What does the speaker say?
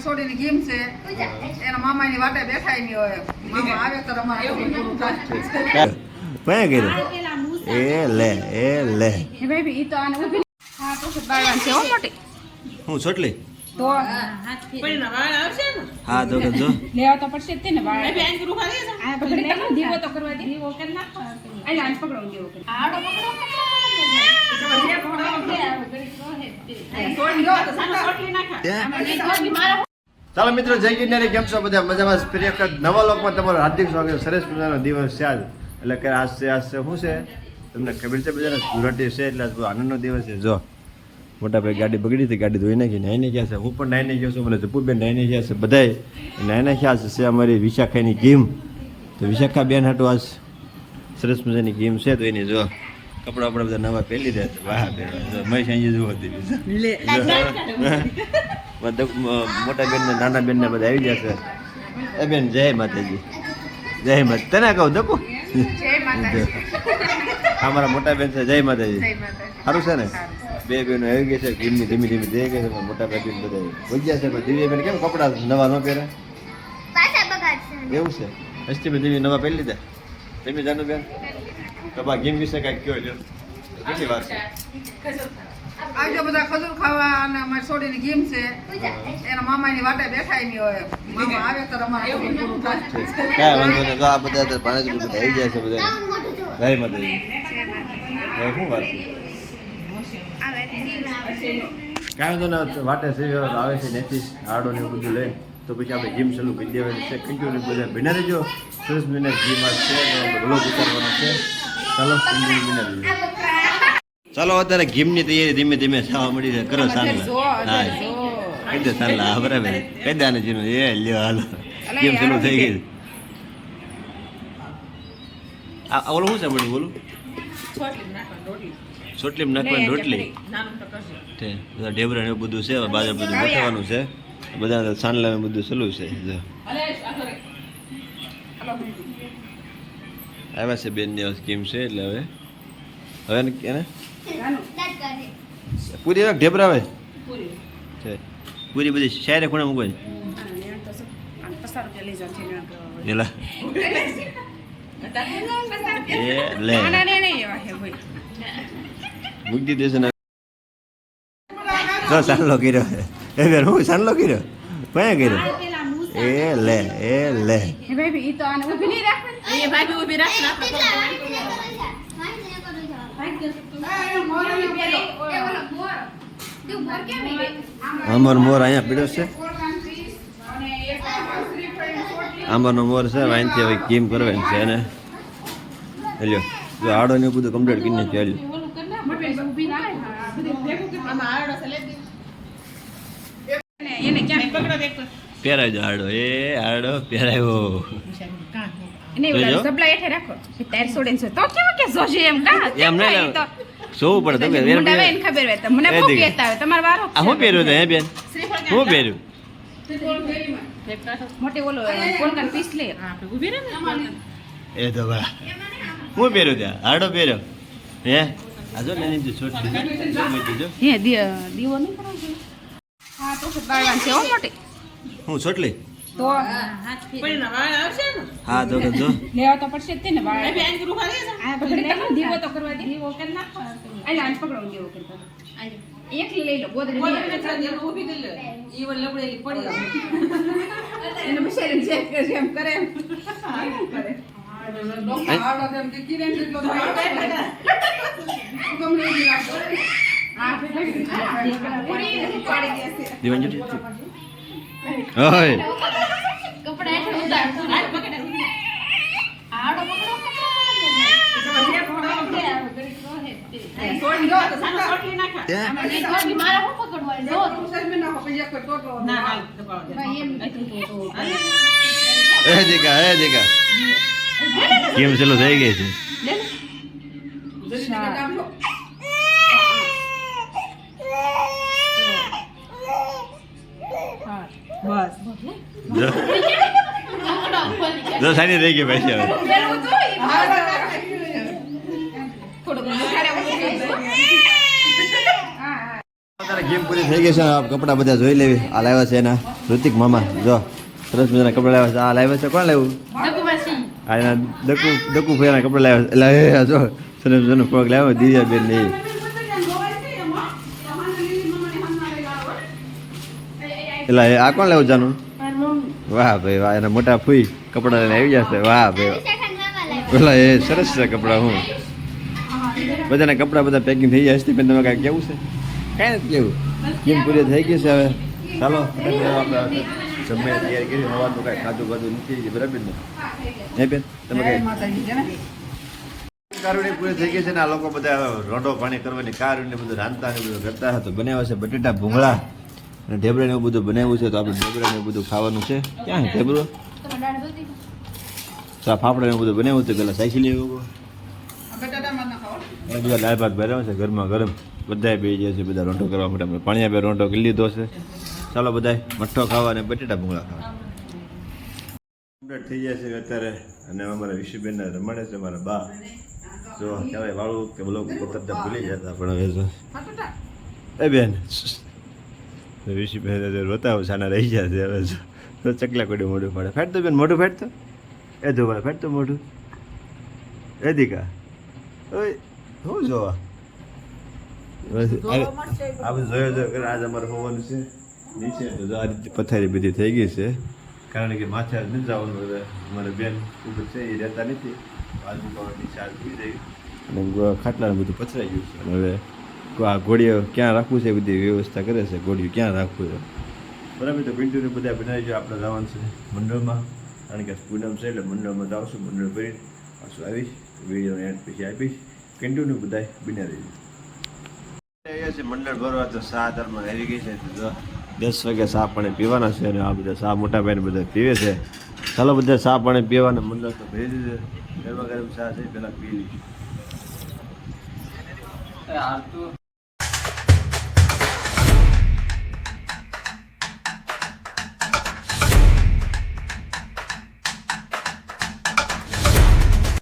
અમારી છોડીની ગીમ છે. એના મામાની વાટે બેઠા નહીં હોય. મામા આવે તો અમારે પૂરું થાય. કયા કર્યું? એ લે એ લે. બેબી ઈ તો આને ઊભી હા તો બાળવાન છે ઓ મોટી. હું છોટલી તો હા તો જો લેવા તો પડશે તે ને બાળ. આ પકડી લે દીવો તો કરવા દે. દીવો કરી નાખો. આલે આને પકડો દીવો કરી. આડો ચાલો મિત્રો જય ગિરનારી. કેમ છો બધા? મજામાં ફરી નવા લોકમાં તમારું હાર્દિક સ્વાગત. સરસ મજાનો દિવસ છે આજ. એટલે કે આજ છે આજ છે શું છે? તમને ખબર છે બધાને? ધુરાટી છે એટલે આજ આનંદનો દિવસ છે. જો મોટા ભાઈ ગાડી બગડી હતી ગાડી ધોઈ નાખી નાહીને ગયા છે. હું પણ નાઈને ગયો છું. મને જપુબેન નાઈ ગયા છે બધાય નાઈને ગયા છે. છે અમારી વિશાખાની ગેમ તો વિશાખા બેન હાટું આજ સરસ મજાની ગેમ છે. તો એની જો કપડા આપણે બધા નવા પહેરી દે વાહ પહેરવા મેં હતી. બધા મ- મોટા બેન ને નાના બેન ને બધા આવી જશે એ બેન જય માતાજી. જય માતા તને કહું દકુ જય માતાજી. આ મારા મોટા બેન છે જય માતાજી. સારું છે ને? બે બહેનો આવી ગઈ છે ધીમી ધીમી ધીમી જઈ ગઈ છે મોટા બેન બધા ગયા છે પણ દિવ્ય બેન કેમ કપડા નવા ન પહેરે? એવું છે? હસ્તી બેન દિવ્ય નવા પહેરી લીધા? તમે જાણો બેન? તો બા ગેમ વિશે કાંઈક કયો જો કેટલી વાત છે? આજે બધા ખજૂર ખાવા અને અમારી છોડીની ગેમ છે. એના મામાની વાટે બેઠા નહીં હોય. મામા આવે તો અમારે પૂરું થાય. કાંઈ વાંધો નહીં. તો આ બધા તો ભાણેજ બધું થઈ જાય છે બધા. જય માતાજી. શું વાત છે? કાંઈ વાંધો ના વાટે સેવી આવે છે નથી હાડો ને બધું લઈને. તો પછી આપણે જીમ ચાલુ કરી દેવાની છે. કન્ટિન્યુ બધા ભીના રહેજો. સરસ મહિના જીમ આ છે. બ્લોગ ઉતારવાનો છે. ચાલો રહેજો. ચાલો અત્યારે ગીમની તૈયારી ધીમે ધીમે થવા મળી છે. કરો દે સાંજલા બરાબર. આને જીનું એ લ્યો હાલો. ગેમ ચાલુ થઈ ગઈ. આ ઓલું શું છે મળ્યું બોલું? ચોટલીમાં નાખવાની રોટલી. બધા ઢેબરા ને બધું છે બાજુ બધું ગોઠવવાનું છે. બધા સાંડલા બધું સલું છે જો. આવ્યા છે બેનની સ્કીમ છે એટલે હવે હવે ને એને? પૂરી રાખ ઢેબરા આવે? છે. પૂરી બધી શાયરે ખૂણે મૂકવાની એલા. એ લે ના ના નહીં એવા હે ભાઈ. મૂકી દેશે ને. જો સાંડલો કર્યો. એ બેન હું સાંડલો કર્યો? કયા કર્યો? એ લે એ લે ભાઈ તો આને ઊભી નહીં રાખવાની. એ ભાભી ઊભી રાખ ને આપણે અમર મોર અહીંયા પીડ્યો છે. આંબાનો મોર છે વાંચી હવે કેમ કરવાની છે એને. લ્યો જો આડો ને બધું કમ્પ્લીટ કરીને છે. પહેરાવજો આડો. એ આડો પહેરાવ્યો એને જોજો. ઓલા સબલા હેઠે રાખો. કે તાર છોડીને છે તો કેવા કે જોજે એમ કા? નહીં ઈ તો? જોવું પડે તો કે વેર મુંડા વેન ખબર હોય તો. મને એ તો. મોટી ઓલો પોલકન પીસ લે. હા, આપણે ઊભી રહે ને? એ તો બા હું પહેર્યું ત્યાં? હાડો પહેર્યો. હે? આ જો લેની જો છોટી જો. હે દીવો નહીં કરવો હા તો બાળવાન છે હો મોટી. હું છોટલી? તો પણ વાળ આવશે ને? હા તો જો લેવા તો પડશે જ તે ને બાળ બેન ગુરુ છે. આ પકડી દીવો તો કરવા દે. દીવો કરી નાખો. આલે આને પકડો દીવો કરતો એક લઈ લો બોદર લઈ એટલે લો. ઊભી કરી લે. ઈ ઓલી લબડેલી પડી. એને બિચારીને ચેક કરે એમ. કરે એમ કરે આવડો તેમ કે કિરણ જેટલો તો આવડે ને. ગમે એવી રાખો. આ પૂરી પાડી દેશે દીવાન જો ઓય હાથ પકડે. છોડી દો તો સાનો સોટલી નાખા. ત્યાં સસમી નાખો પછી એક ટોટલો ના, હાલ, દબાવો દે. એ દીકા એ દીકા કેમ ચલો થઈ ગઈ છે. બસ જો સાની થઈ ગઈ ભાઈ હવે અત્યારે ગેમ પૂરી થઈ ગઈ છે કપડા બધા જોઈ લેવી. આ લાવ્યા છે એના ઋતિક મામા. જો સરસ મજાના કપડા લાવ્યા છે. આ લાવ્યા છે કોણ લાવ્યું? આ એના દકુ દકુ ભાઈના કપડા લાવ્યા છે. એટલે એ જો સરસ મજાનો પગ લાવ્યો દિવ્યાબેન ને. એટલે એ આ કોણ લાવ્યું જાનું? વાહ ભાઈ વાહ એના મોટા ફૂઈ કપડા લઈને આવી જશે વાહ ભાઈ પેલા એ સરસ છે કપડા હું. બધાના કપડા બધા પેકિંગ થઈ જાય છે. પણ તમે કાંઈ કેવું છે? કાંઈ નથી કેવું? કેમ પૂરી થઈ ગઈ છે હવે? ચાલો. આપણે જમે તૈયાર કરી હવાનું કાંઈ ખાધું બાધું નથી બરાબર ને? હે બેન તમે કઈ? કારુણી પૂરી થઈ ગઈ છે ને આ લોકો બધા હવે પાણી કરવાની કારુણી બધું રાંધતા ને બધું કરતા હતા. તો બનાવ્યા છે બટેટા ભૂંગળા અને ઢેબરા ને એવું બધું બનાવ્યું છે. તો આપણે ઢેબરા ને એવું બધું ખાવાનું છે. ક્યાં ઢેબરો તો આ ફાફડા ને બધું બનાવ્યું હતું પેલા સાયકલ એવું. બટાટામાં અને બધા દાળ ભાત ભર્યા છે ઘરમાં ગરમ. બધા બે જાય છે બધા રોંઢો કરવા માટે અમે પાણી બે રોંઢો કરી લીધો છે. ચાલો બધા મઠ્ઠો ખાવા અને બટેટા ભૂંગળા ખાવા. કમ્પ્લીટ થઈ જાય છે અત્યારે અને અમારા વિશુબેન રમાડે છે અમારા બા. જો કહેવાય વાળું કે બોલો ઉતરતા ભૂલી જતા પણ હવે એ બેન. વિશુબેન તો રોતા હોય સાના રહી જાય છે હવે તો ચકલા કોડી મોઢું ફાડે. ફાડતો બેન મોઢું ફાડતો? એ જો ભાઈ ફાડતો મોઢું. એ દીકા. ઓય. શું જોવા? બસ, અરે, આ બધું. જોયો જોયો કરે આજ અમારે હોવાનું છે? નીચે તો આ રીતે પથારી બધી થઈ ગઈ છે. કારણ કે માથે આજ નથી જવાનું હવે અમારે બેન ઉપર છે એ રહેતા નથી. આજુબાજુની ચાર્જ થઈ રહી અને ખાટલા બધું પથરાઈ ગયું છે. અને હવે આ ઘોડીઓ ક્યાં રાખવું છે એ બધી વ્યવસ્થા કરે છે. ઘોડીઓ ક્યાં રાખવું છે? બરાબર તો પિન્ટુને બધા બનાવી જો આપણે જવાનું છે મંડળમાં. કારણ કે પૂનમ છે એટલે મંડળમાં જાવશું મંડળ ભરી પાછું આવીશ. વીડિયો એડ પછી આપીશ. કન્ટિન્યુ બધા બિના રહ્યા છે મંડળ ભરવા તો સા ધર્મમાં આવી ગઈ છે તો દસ વાગે સા પાણી પીવાના છે અને આ બધા સા મોટા ભાઈને બધા પીવે છે. ચાલો બધા સા પાણી પીવાના મંડળ તો ભરી દીધે ગરમા ગરમ સા છે પેલા પી લઈશું.